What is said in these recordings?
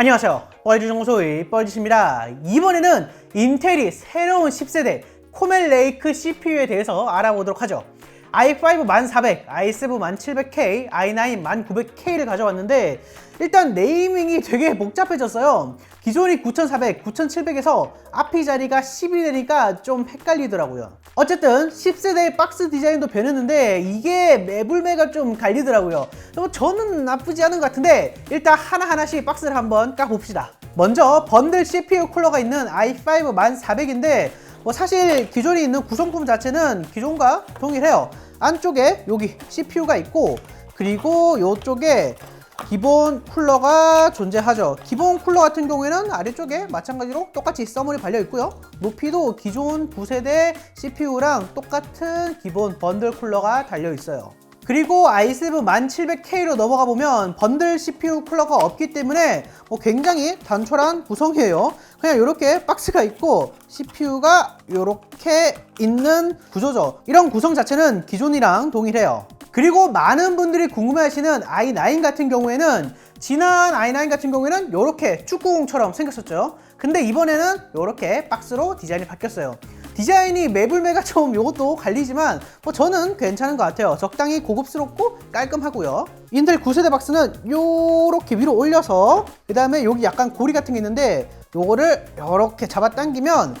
안녕하세요. 뻘지 정소의 뻘짓입니다. 이번에는 인텔이 새로운 10세대 코멜 레이크 CPU에 대해서 알아보도록 하죠. I5 1400, i7 1700K, i9 1900K를 가져왔는데 일단 네이밍이 되게 복잡해졌어요. 기존이 9400, 9700에서 앞이 자리가 10이 되니까 좀 헷갈리더라고요. 어쨌든 10세대의 박스 디자인도 변했는데 이게 매불매가 좀 갈리더라고요. 뭐 저는 나쁘지 않은 것 같은데 일단 하나하나씩 박스를 한번 까봅시다. 먼저 번들 CPU 쿨러가 있는 i5 1400인데 뭐 사실 기존에 있는 구성품 자체는 기존과 동일해요. 안쪽에 여기 CPU가 있고 그리고 이쪽에 기본 쿨러가 존재하죠. 기본 쿨러 같은 경우에는 아래쪽에 마찬가지로 똑같이 써머리 발려 있고요. 높이도 기존 9세대 CPU랑 똑같은 기본 번들 쿨러가 달려 있어요. 그리고 i7 1700K로 넘어가 보면 번들 CPU 쿨러가 없기 때문에 뭐 굉장히 단촐한 구성이에요. 그냥 이렇게 박스가 있고 CPU가 이렇게 있는 구조죠. 이런 구성 자체는 기존이랑 동일해요. 그리고 많은 분들이 궁금해하시는 i9 같은 경우에는 지난 i9 같은 경우에는 이렇게 축구공처럼 생겼었죠. 근데 이번에는 이렇게 박스로 디자인이 바뀌었어요. 디자인이 매불매가 좀 이것도 갈리지만 뭐 저는 괜찮은 것 같아요. 적당히 고급스럽고 깔끔하고요. 인텔 9세대 박스는 이렇게 위로 올려서 그 다음에 여기 약간 고리 같은 게 있는데 요거를 이렇게 잡아당기면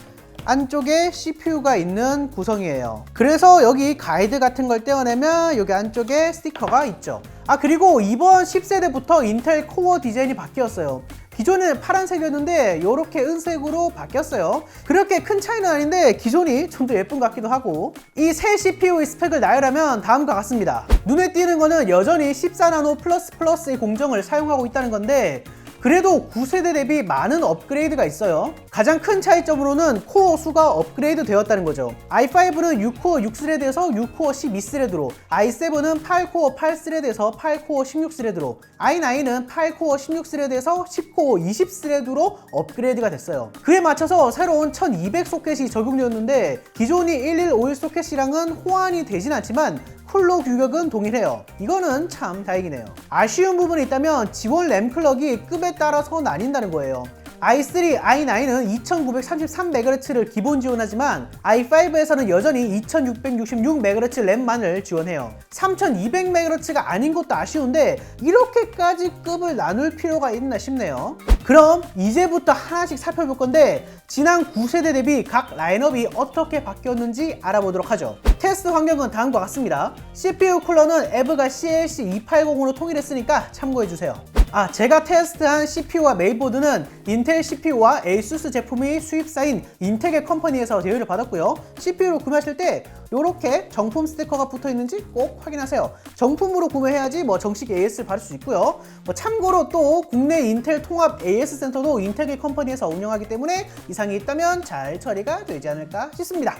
안쪽에 CPU가 있는 구성이에요. 그래서 여기 가이드 같은 걸 떼어내면 여기 안쪽에 스티커가 있죠. 아 그리고 이번 10세대부터 인텔 코어 디자인이 바뀌었어요. 기존에는 파란색이었는데 이렇게 은색으로 바뀌었어요. 그렇게 큰 차이는 아닌데 기존이 좀 더 예쁜 것 같기도 하고 이 새 CPU의 스펙을 나열하면 다음과 같습니다. 눈에 띄는 거는 여전히 14나노 플러스 플러스의 공정을 사용하고 있다는 건데 그래도 9세대 대비 많은 업그레이드가 있어요. 가장 큰 차이점으로는 코어 수가 업그레이드 되었다는 거죠. i5는 6코어 6스레드에서 6코어 12스레드로, i7은 8코어 8스레드에서 8코어 16스레드로, i9은 8코어 16스레드에서 10코어 20스레드로 업그레이드가 됐어요. 그에 맞춰서 새로운 1200 소켓이 적용되었는데 기존이 1151 소켓이랑은 호환이 되진 않지만 쿨러 규격은 동일해요. 이거는 참 다행이네요. 아쉬운 부분이 있다면 지원 램 클럭이 급에 따라서 나뉜다는 거예요. I3, i9은 2933MHz를 기본 지원하지만 i5에서는 여전히 2666MHz 램만을 지원해요. 3200MHz가 아닌 것도 아쉬운데 이렇게까지 급을 나눌 필요가 있나 싶네요. 그럼 이제부터 하나씩 살펴볼 건데 지난 9세대 대비 각 라인업이 어떻게 바뀌었는지 알아보도록 하죠. 테스트 환경은 다음과 같습니다. CPU 쿨러는 에브가 CLC 280으로 통일했으니까 참고해주세요. 아, 제가 테스트한 CPU와 메인보드는 인텔 CPU와 ASUS 제품이 수입사인 인텍의 컴퍼니에서 제휴를 받았고요. CPU를 구매하실 때 이렇게 정품 스티커가 붙어 있는지 꼭 확인하세요. 정품으로 구매해야지 뭐 정식 AS를 받을 수 있고요. 뭐 참고로 또 국내 인텔 통합 AS 센터도 인텍의 컴퍼니에서 운영하기 때문에 이상이 있다면 잘 처리가 되지 않을까 싶습니다.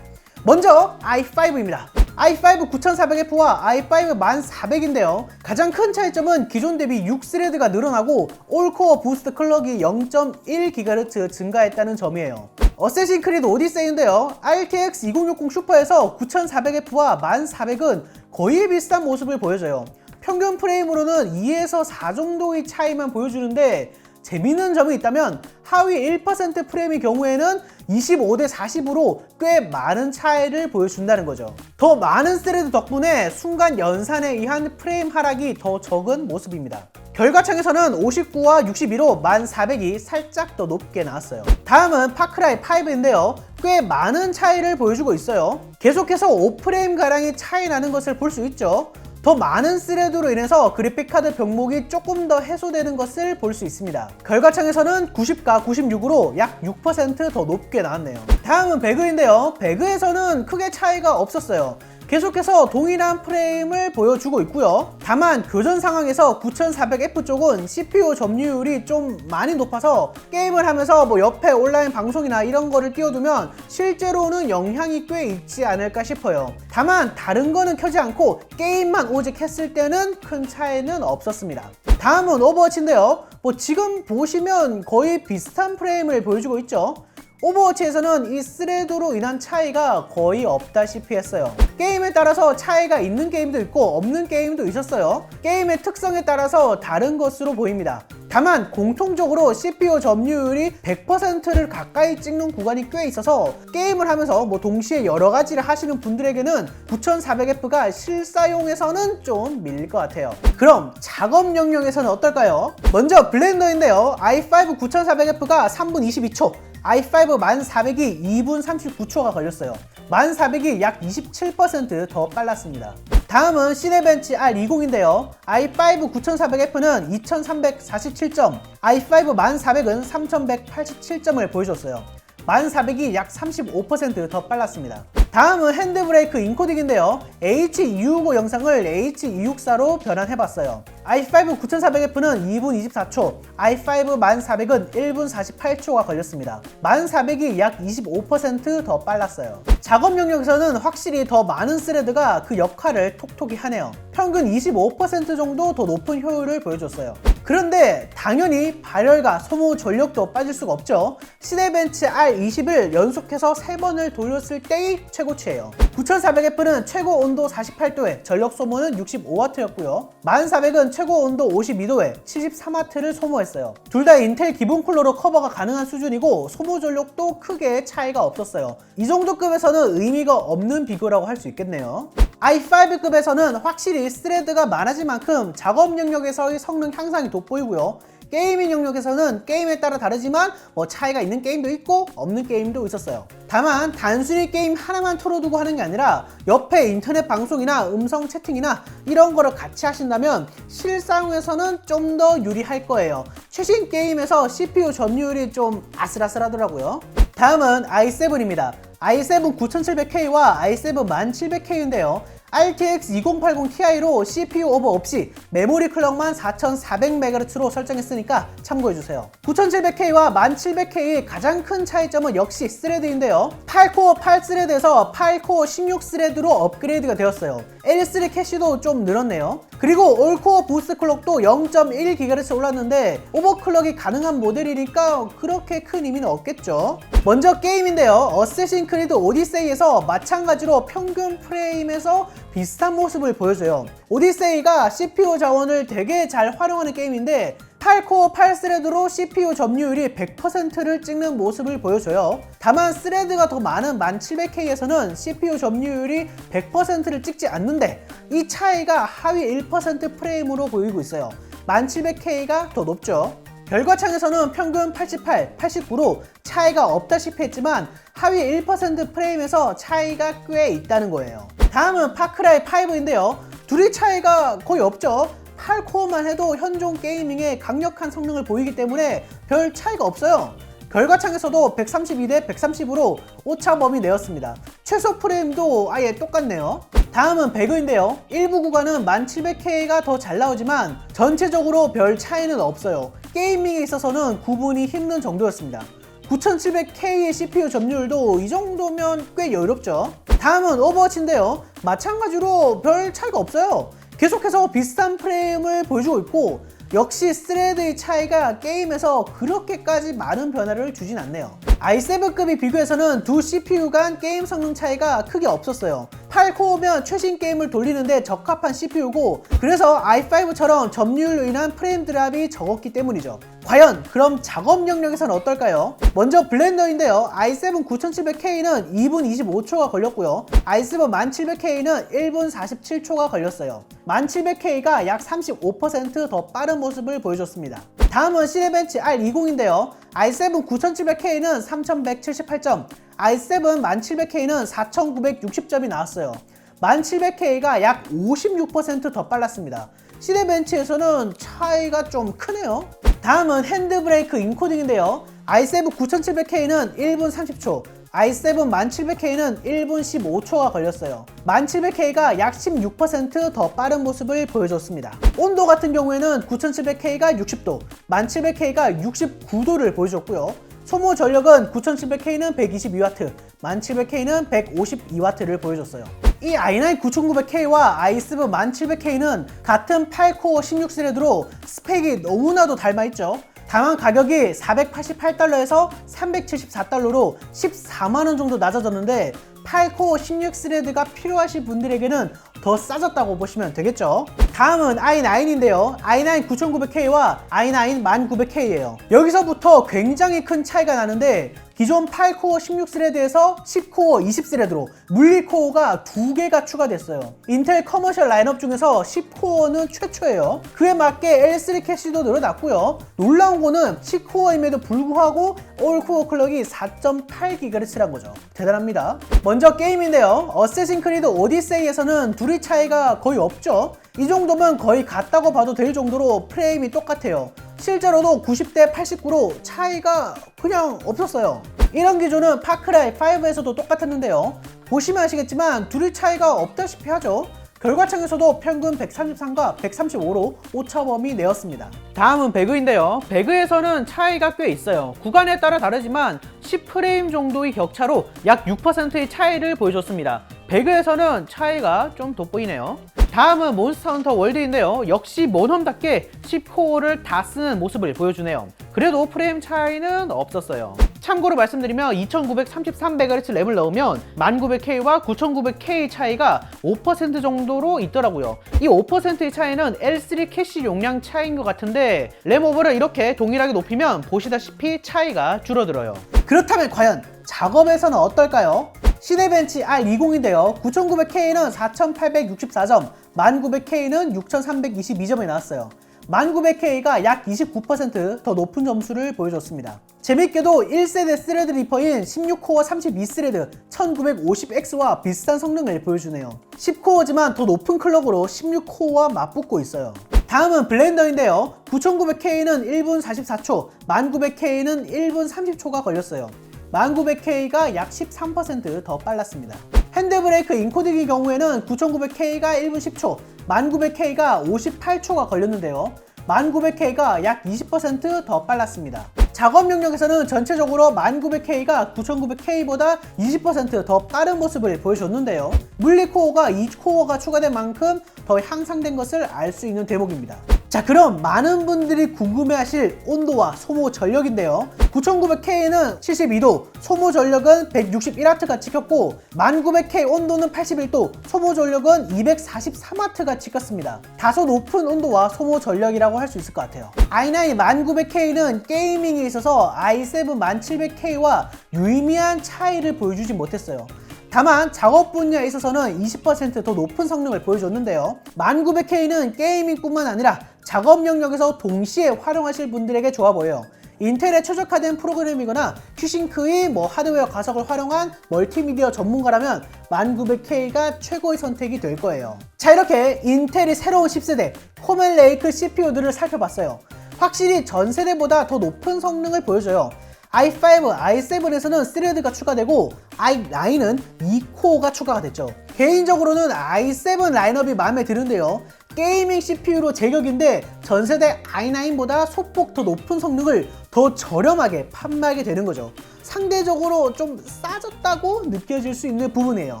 먼저 i5입니다. i5 9400F와 i5 1400인데요. 가장 큰 차이점은 기존 대비 6스레드가 늘어나고 올코어 부스트 클럭이 0.1GHz 증가했다는 점이에요. 어쌔신 크리드 오디세이인데요. RTX 2060 슈퍼에서 9400F와 1400은 거의 비슷한 모습을 보여줘요. 평균 프레임으로는 2에서 4 정도의 차이만 보여주는데 재밌는 점이 있다면 하위 1% 프레임의 경우에는 25대 40으로 꽤 많은 차이를 보여준다는 거죠. 더 많은 스레드 덕분에 순간 연산에 의한 프레임 하락이 더 적은 모습입니다. 결과창에서는 59와 62로 1400이 살짝 더 높게 나왔어요. 다음은 파크라이 5인데요. 꽤 많은 차이를 보여주고 있어요. 계속해서 5프레임 가량의 차이 나는 것을 볼 수 있죠. 더 많은 스레드로 인해서 그래픽카드 병목이 조금 더 해소되는 것을 볼 수 있습니다. 결과창에서는 90과 96으로 약 6%더 높게 나왔네요. 다음은 배그인데요. 배그에서는 크게 차이가 없었어요. 계속해서 동일한 프레임을 보여주고 있고요. 다만 교전 상황에서 9400F 쪽은 CPU 점유율이 좀 많이 높아서 게임을 하면서 뭐 옆에 온라인 방송이나 이런 거를 띄워두면 실제로는 영향이 꽤 있지 않을까 싶어요. 다만 다른 거는 켜지 않고 게임만 오직 했을 때는 큰 차이는 없었습니다. 다음은 오버워치인데요. 뭐 지금 보시면 거의 비슷한 프레임을 보여주고 있죠. 오버워치에서는 이 스레드로 인한 차이가 거의 없다시피 했어요. 게임에 따라서 차이가 있는 게임도 있고 없는 게임도 있었어요. 게임의 특성에 따라서 다른 것으로 보입니다. 다만 공통적으로 CPU 점유율이 100%를 가까이 찍는 구간이 꽤 있어서 게임을 하면서 뭐 동시에 여러 가지를 하시는 분들에게는 9400F가 실사용에서는 좀 밀릴 것 같아요. 그럼 작업 영역에서는 어떨까요? 먼저 블렌더인데요. i5 9400F가 3분 22초, i5 1400이 2분 39초가 걸렸어요. 1400이 약 27%더 빨랐습니다. 다음은 시네벤치 R20인데요. i5 9400F는 2347점, i5 1400은 3187점을 보여줬어요. 1400이 약 35%더 빨랐습니다. 다음은 핸드브레이크 인코딩인데요. H265 영상을 H264로 변환해봤어요. i5 9400F는 2분 24초, i5 1400은 1분 48초가 걸렸습니다. 1400이 약 25%더 빨랐어요. 작업 영역에서는 확실히 더 많은 스레드가 그 역할을 톡톡히 하네요. 평균 25% 정도 더 높은 효율을 보여줬어요. 그런데 당연히 발열과 소모 전력도 빠질 수가 없죠. 시네벤치 R20을 연속해서 3번을 돌렸을 때의 최고치예요. 9400F는 최고 온도 48도에 전력 소모는 65W였고요. 1400은 최고 온도 52도에 73W를 소모했어요. 둘 다 인텔 기본 쿨러로 커버가 가능한 수준이고 소모 전력도 크게 차이가 없었어요. 이 정도 급에서는 의미가 없는 비교라고 할 수 있겠네요. I5급에서는 확실히 스레드가 많아진 만큼 작업 영역에서의 성능 향상이 돋보이고요. 게이밍 영역에서는 게임에 따라 다르지만 뭐 차이가 있는 게임도 있고 없는 게임도 있었어요. 다만 단순히 게임 하나만 틀어두고 하는 게 아니라 옆에 인터넷 방송이나 음성 채팅이나 이런 거를 같이 하신다면 실사용에서는 좀 더 유리할 거예요. 최신 게임에서 CPU 점유율이 좀 아슬아슬하더라고요. 다음은 i7입니다. i7 9700K와 i7 1700K인데요. RTX 2080 Ti로 CPU 오버 없이 메모리 클럭만 4400MHz로 설정했으니까 참고해주세요. 9700K와 1700K의 가장 큰 차이점은 역시 스레드인데요. 8코어 8스레드에서 8코어 16스레드로 업그레이드가 되었어요. L3 캐시도 좀 늘었네요. 그리고 올코어 부스트 클럭도 0.1GHz 올랐는데 오버클럭이 가능한 모델이니까 그렇게 큰 의미는 없겠죠. 먼저 게임인데요. 어쌔신 크리드 오디세이에서 마찬가지로 평균 프레임에서 비슷한 모습을 보여줘요. 오디세이가 CPU 자원을 되게 잘 활용하는 게임인데 8코어 8스레드로 CPU 점유율이 100%를 찍는 모습을 보여줘요. 다만 스레드가 더 많은 1700K에서는 CPU 점유율이 100%를 찍지 않는데 이 차이가 하위 1% 프레임으로 보이고 있어요. 1700K가 더 높죠. 결과창에서는 평균 88, 89로 차이가 없다시피 했지만 하위 1% 프레임에서 차이가 꽤 있다는 거예요. 다음은 파크라이 5인데요. 둘이 차이가 거의 없죠. 8코어만 해도 현존 게이밍에 강력한 성능을 보이기 때문에 별 차이가 없어요. 결과창에서도 132대 130으로 오차 범위 내었습니다. 최소 프레임도 아예 똑같네요. 다음은 배그인데요. 일부 구간은 1700K가 더 잘 나오지만 전체적으로 별 차이는 없어요. 게이밍에 있어서는 구분이 힘든 정도였습니다. 9700K의 CPU 점유율도 이 정도면 꽤 여유롭죠. 다음은 오버워치인데요. 마찬가지로 별 차이가 없어요. 계속해서 비슷한 프레임을 보여주고 있고 역시 스레드의 차이가 게임에서 그렇게까지 많은 변화를 주진 않네요. I7급이 비교해서는 두 CPU 간 게임 성능 차이가 크게 없었어요. 8코어면 최신 게임을 돌리는데 적합한 CPU고 그래서 i5처럼 점유율로 인한 프레임 드랍이 적었기 때문이죠. 과연 그럼 작업 영역에서는 어떨까요? 먼저 블렌더인데요. i7 9700K는 2분 25초가 걸렸고요. i7 1700K는 1분 47초가 걸렸어요. 1700K가 약 35%더 빠른 모습을 보여줬습니다. 다음은 시네벤치 R20인데요. i7 9700K는 3178점, i7 1700K는 4960점이 나왔어요. 1700K가 약 56%더 빨랐습니다. 시네벤치에서는 차이가 좀 크네요. 다음은 핸드브레이크 인코딩인데요. i7 9700K는 1분 30초, i7 1700K는 1분 15초가 걸렸어요. 1700K가 약 16%더 빠른 모습을 보여줬습니다. 온도 같은 경우에는 9700K가 60도, 1700K가 69도를 보여줬고요. 소모 전력은 9700K는 122W, 1700K는 152W를 보여줬어요. 이 i9 9900K와 i7 1700K는 같은 8코어 16스레드로 스펙이 너무나도 닮아있죠. 다만 가격이 488달러에서 374달러로 14만원 정도 낮아졌는데 8코어 16스레드가 필요하신 분들에게는 더 싸졌다고 보시면 되겠죠. 다음은 i9인데요. i9 9900K와 i9 1900K예요. 여기서부터 굉장히 큰 차이가 나는데 기존 8코어 16스레드에서 10코어 20스레드로 물리코어가 두 개가 추가됐어요. 인텔 커머셜 라인업 중에서 10코어는 최초예요. 그에 맞게 L3 캐시도 늘어났고요. 놀라운 거는 10코어임에도 불구하고 올코어 클럭이 4.8GHz란 거죠. 대단합니다. 먼저 게임인데요. 어쌔신 크리드 오디세이에서는 둘이 차이가 거의 없죠. 이 정도면 거의 같다고 봐도 될 정도로 프레임이 똑같아요. 실제로도 90대 89로 차이가 그냥 없었어요. 이런 기준은 파크라이 5에서도 똑같았는데요. 보시면 아시겠지만 둘이 차이가 없다시피 하죠. 결과창에서도 평균 133과 135로 오차범위 내었습니다. 다음은 배그인데요. 배그에서는 차이가 꽤 있어요. 구간에 따라 다르지만 10프레임 정도의 격차로 약 6%의 차이를 보여줬습니다. 배그에서는 차이가 좀 돋보이네요. 다음은 몬스터 헌터 월드인데요. 역시 모넘답게 10코어를 다 쓰는 모습을 보여주네요. 그래도 프레임 차이는 없었어요. 참고로 말씀드리면 2933MHz 랩을 넣으면 1900K와 9900K 차이가 5% 정도로 있더라고요. 이 5%의 차이는 L3 캐시 용량 차이인 것 같은데 램 오버를 이렇게 동일하게 높이면 보시다시피 차이가 줄어들어요. 그렇다면 과연 작업에서는 어떨까요? 시네벤치 R20인데요. 9900K는 4864점, 1900K는 6322점이 나왔어요. 1900K가 약 29%더 높은 점수를 보여줬습니다. 재밌게도 1세대 스레드 리퍼인 16코어 32스레드 1950X와 비슷한 성능을 보여주네요. 10코어지만 더 높은 클럭으로 16코어와 맞붙고 있어요. 다음은 블렌더인데요. 9900K는 1분 44초, 1900K는 1분 30초가 걸렸어요. 1900K가 약 13%더 빨랐습니다. 핸드브레이크 인코딩의 경우에는 9900K가 1분 10초, 1900K가 58초가 걸렸는데요. 1900K가 약 20%더 빨랐습니다. 작업 명령에서는 전체적으로 1900K가 9900K보다 20%더 빠른 모습을 보여줬는데요. 물리 코어가 2코어가 추가된 만큼 더 향상된 것을 알 수 있는 대목입니다. 자 그럼 많은 분들이 궁금해하실 온도와 소모 전력인데요. 9900K는 72도 소모 전력은 161W가 찍혔고 1900K 온도는 81도 소모 전력은 243W가 찍혔습니다. 다소 높은 온도와 소모 전력이라고 할 수 있을 것 같아요. i9 1900K는 게이밍에 있어서 i7 1700K와 유의미한 차이를 보여주지 못했어요 다만 작업 분야에 있어서는 20%더 높은 성능을 보여줬는데요 1900K는 게이밍뿐만 아니라 작업 영역에서 동시에 활용하실 분들에게 좋아 보여요. 인텔에 최적화된 프로그램이거나 큐싱크의 뭐 하드웨어 가석을 활용한 멀티미디어 전문가라면 1900K가 최고의 선택이 될 거예요. 자 이렇게 인텔이 새로운 10세대 코멜레이크 CPU들을 살펴봤어요. 확실히 전 세대보다 더 높은 성능을 보여줘요. I5, i7에서는 스레드가 추가되고 i9은 2코어가 추가가 됐죠. 개인적으로는 i7 라인업이 마음에 드는데요. 게이밍 CPU로 제격인데 전세대 i9보다 소폭 더 높은 성능을 더 저렴하게 판매하게 되는 거죠. 상대적으로 좀 싸졌다고 느껴질 수 있는 부분이에요.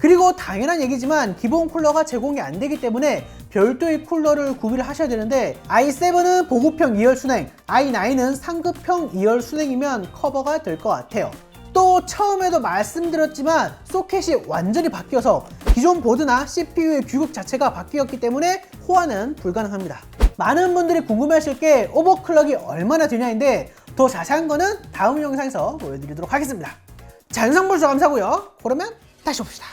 그리고 당연한 얘기지만 기본 쿨러가 제공이 안 되기 때문에 별도의 쿨러를 구비를 하셔야 되는데 i7은 보급형 2열 순행, i9은 상급형 2열 순행이면 커버가 될 것 같아요. 또 처음에도 말씀드렸지만 소켓이 완전히 바뀌어서 기존 보드나 CPU의 규격 자체가 바뀌었기 때문에 호환은 불가능합니다. 많은 분들이 궁금해하실 게 오버클럭이 얼마나 되냐인데 더 자세한 거는 다음 영상에서 보여드리도록 하겠습니다. 자 영상 보셔서 감사하고요. 그러면 다시 봅시다.